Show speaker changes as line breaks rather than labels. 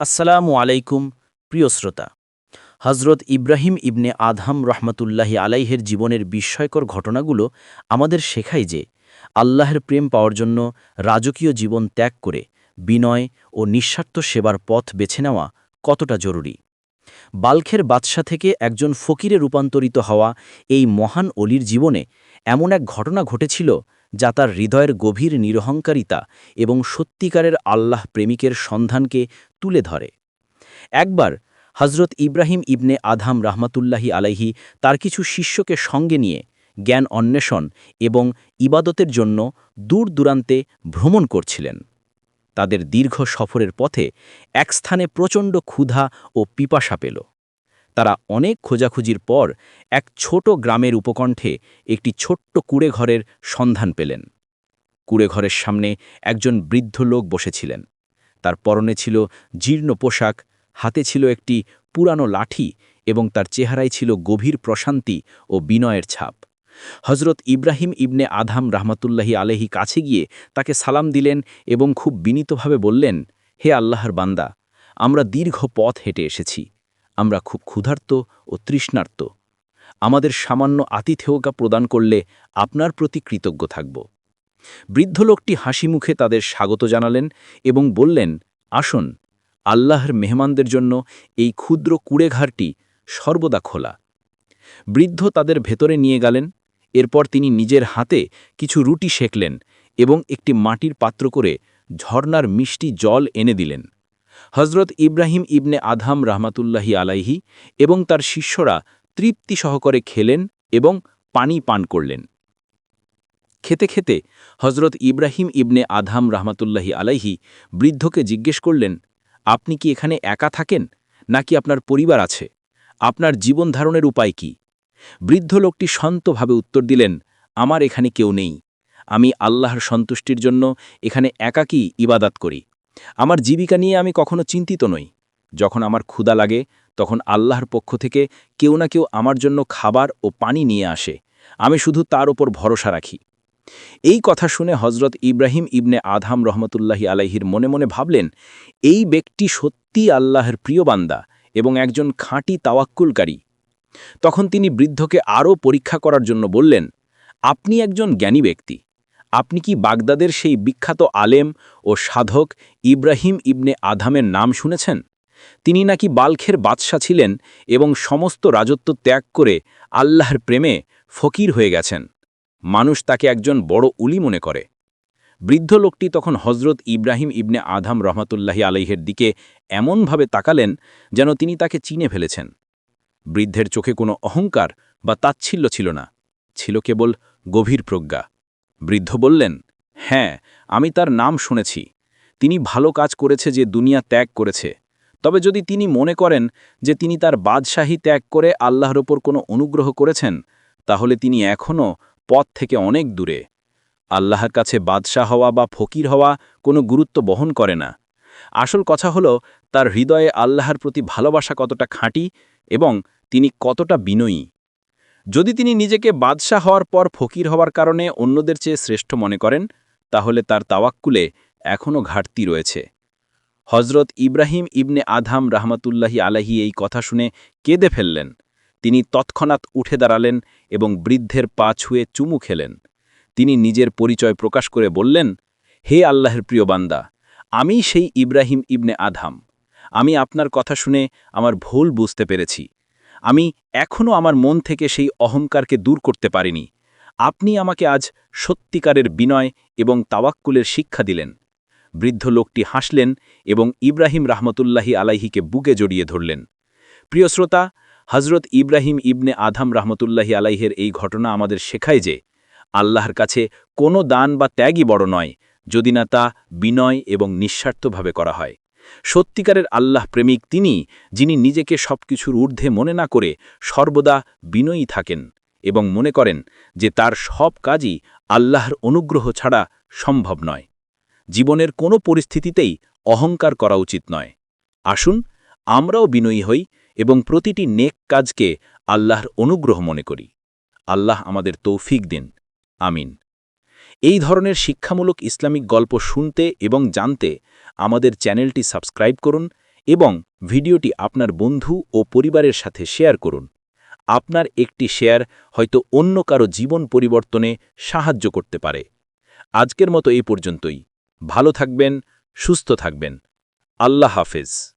আসসালামু আলাইকুম, প্রিয় শ্রোতা। হজরত ইব্রাহিম ইবনে আধাম রহমতুল্লাহি আলাইহের জীবনের বিস্ময়কর ঘটনাগুলো আমাদের শেখায় যে, আল্লাহের প্রেম পাওয়ার জন্য রাজকীয় জীবন ত্যাগ করে বিনয় ও নিঃস্বার্থ সেবার পথ বেছে নেওয়া কতটা জরুরি। বালখের বাদশা থেকে একজন ফকিরে রূপান্তরিত হওয়া এই মহান অলির জীবনে এমন এক ঘটনা ঘটেছিল যা তার হৃদয়ের গভীর নিরহংকারিতা এবং সত্যিকারের আল্লাহ প্রেমিকের সন্ধানকে তুলে ধরে। একবার হজরত ইব্রাহিম ইবনে আধাম রাহমাতুল্লাহি আলাইহি তার কিছু শিষ্যকে সঙ্গে নিয়ে জ্ঞান অন্বেষণ এবং ইবাদতের জন্য দূর দূরান্তে ভ্রমণ করছিলেন। তাদের দীর্ঘ সফরের পথে এক স্থানে প্রচণ্ড ক্ষুধা ও পিপাসা পেল। তারা অনেক খোঁজাখুঁজির পর এক ছোট গ্রামের উপকণ্ঠে একটি ছোট্ট কুড়েঘরের সন্ধান পেলেন। কুড়েঘরের সামনে একজন বৃদ্ধ লোক বসেছিলেন। তার পরনে ছিল জীর্ণ পোশাক, হাতে ছিল একটি পুরানো লাঠি এবং তার চেহারায় ছিল গভীর প্রশান্তি ও বিনয়ের ছাপ। হজরত ইব্রাহিম ইবনে আধাম রাহমাতুল্লাহি আলেহি কাছে গিয়ে তাকে সালাম দিলেন এবং খুব বিনীতভাবে বললেন, হে আল্লাহর বান্দা, আমরা দীর্ঘ পথ হেঁটে এসেছি। আমরা খুব ক্ষুধার্ত ও তৃষ্ণার্ত। আমাদের সামান্য আতিথেয়তা প্রদান করলে আপনার প্রতি কৃতজ্ঞ থাকব। বৃদ্ধ লোকটি হাসি মুখে তাদের স্বাগত জানালেন এবং বললেন, আসুন, আল্লাহর মেহমানদের জন্য এই ক্ষুদ্র কুড়েঘারটি সর্বদা খোলা। বৃদ্ধ তাদের ভেতরে নিয়ে গেলেন এরপর তিনি নিজের হাতে কিছু রুটি সেঁকলেন এবং একটি মাটির পাত্র করে ঝর্নার মিষ্টি জল এনে দিলেন। হজরত ইব্রাহিম ইবনে আধাম রাহমাতুল্লাহি আলাইহি এবং তার শিষ্যরা তৃপ্তি সহকারে খেলেন এবং পানি পান করলেন। খেতে খেতে হজরত ইব্রাহিম ইবনে আধাম রাহমাতুল্লাহি আলাইহি বৃদ্ধকে জিজ্ঞেস করলেন, আপনি কি এখানে একা থাকেন নাকি আপনার পরিবার আছে? আপনার জীবন ধারণের উপায় কি? বৃদ্ধ লোকটি শান্তভাবে উত্তর দিলেন, আমার এখানে কেউ নেই। আমি আল্লাহর সন্তুষ্টির জন্য এখানে একাকী ইবাদাত করি। আমার জীবিকা নিয়ে আমি কখনো চিন্তিত নই। যখন আমার ক্ষুধা লাগে, তখন আল্লাহর পক্ষ থেকে কেউ না কেউ আমার জন্য খাবার ও পানি নিয়ে আসে। আমি শুধু তার ওপর ভরসা রাখি। এই কথা শুনে হজরত ইব্রাহিম ইবনে আধাম রহমতুল্লাহি আলাইহির মনে মনে ভাবলেন, এই ব্যক্তি সত্যি আল্লাহর প্রিয় বান্দা এবং একজন খাঁটি তাওয়াক্কুলকারী। তখন তিনি বৃদ্ধকে আরও পরীক্ষা করার জন্য বললেন, আপনি একজন জ্ঞানী ব্যক্তি। আপনি কি বাগদাদের সেই বিখ্যাত আলেম ও সাধক ইব্রাহিম ইবনে আধামের নাম শুনেছেন? তিনি নাকি বালখের বাদশা ছিলেন এবং সমস্ত রাজত্ব ত্যাগ করে আল্লাহর প্রেমে ফকির হয়ে গেছেন। মানুষ তাকে একজন বড় উলি মনে করে। বৃদ্ধ লোকটি তখন হজরত ইব্রাহিম ইবনে আধাম রহমতুল্লাহি আলাইহের দিকে এমনভাবে তাকালেন যেন তিনি তাকে চিনে ফেলেছেন। বৃদ্ধের চোখে কোনো অহংকার বা তাচ্ছিল্য ছিল না, ছিল কেবল গভীর প্রজ্ঞা। বৃদ্ধ বললেন হ্যাঁ আমি তার নাম শুনেছি। তিনি ভালো কাজ করেছে যে দুনিয়া ত্যাগ করেছে। তবে যদি তিনি মনে করেন যে তিনি তার বাদশাহী ত্যাগ করে আল্লাহর ওপর কোনো অনুগ্রহ করেছেন, তাহলে তিনি এখনও পথ থেকে অনেক দূরে। আল্লাহর কাছে বাদশাহ হওয়া বা ফকির হওয়া কোনো গুরুত্ব বহন করে না। আসল কথা হলো, তার হৃদয়ে আল্লাহর প্রতি ভালোবাসা কতটা খাঁটি এবং তিনি কতটা বিনয়ী। যদি তিনি নিজেকে বাদশাহ হওয়ার পর ফকির হওয়ার কারণে অন্যদের চেয়ে শ্রেষ্ঠ মনে করেন, তাহলে তার তাওয়াক্কুলে এখনও ঘাটতি রয়েছে। হজরত ইব্রাহিম ইবনে আধাম রাহমাতুল্লাহি আলাহি এই কথা শুনে কেঁদে ফেললেন। তিনি তৎক্ষণাৎ উঠে দাঁড়ালেন এবং বৃদ্ধের পা ছুঁয়ে চুমু খেলেন। তিনি নিজের পরিচয় প্রকাশ করে বললেন, হে আল্লাহের প্রিয় বান্দা আমি সেই ইব্রাহিম ইবনে আধাম আমি আপনার কথা শুনে আমার ভুল বুঝতে পেরেছি। আমি এখনও আমার মন থেকে সেই অহংকারকে দূর করতে পারিনি। আপনি আমাকে আজ সত্যিকারের বিনয় এবং তাওয়াক্কুলের শিক্ষা দিলেন। বৃদ্ধ লোকটি হাসলেন এবং ইব্রাহিম রাহমতুল্লাহি আলাইহিকে বুকে জড়িয়ে ধরলেন। প্রিয় শ্রোতা হজরত ইব্রাহিম ইবনে আধাম রাহমতুল্লাহি আলাইহের এই ঘটনা আমাদের শেখায় যে, আল্লাহর কাছে কোনো দান বা ত্যাগই বড় নয়, যদি না তা বিনয় এবং নিঃস্বার্থভাবে করা হয়। সত্যিকারের আল্লাহ প্রেমিক তিনি, যিনি নিজেকে সবকিছুর ঊর্ধ্বে মনে না করে সর্বদা বিনয়ী থাকেন এবং মনে করেন যে তার সব কাজই আল্লাহর অনুগ্রহ ছাড়া সম্ভব নয়। জীবনের কোনো পরিস্থিতিতেই অহংকার করা উচিত নয়। আসুন, আমরাও বিনয়ী হই এবং প্রতিটি নেক কাজকে আল্লাহর অনুগ্রহ মনে করি। আল্লাহ আমাদের তৌফিক দিন। আমিন। এই ধরনের শিক্ষামূলক ইসলামিক গল্প শুনতে এবং জানতে আমাদের চ্যানেলটি সাবস্ক্রাইব করুন
এবং ভিডিওটি আপনার বন্ধু ও পরিবারের সাথে শেয়ার করুন। আপনার একটি শেয়ার হয়তো অন্য কারও জীবন পরিবর্তনে সাহায্য করতে পারে। আজকের মতো এই পর্যন্তই। ভালো থাকবেন, সুস্থ থাকবেন। আল্লাহ হাফেজ।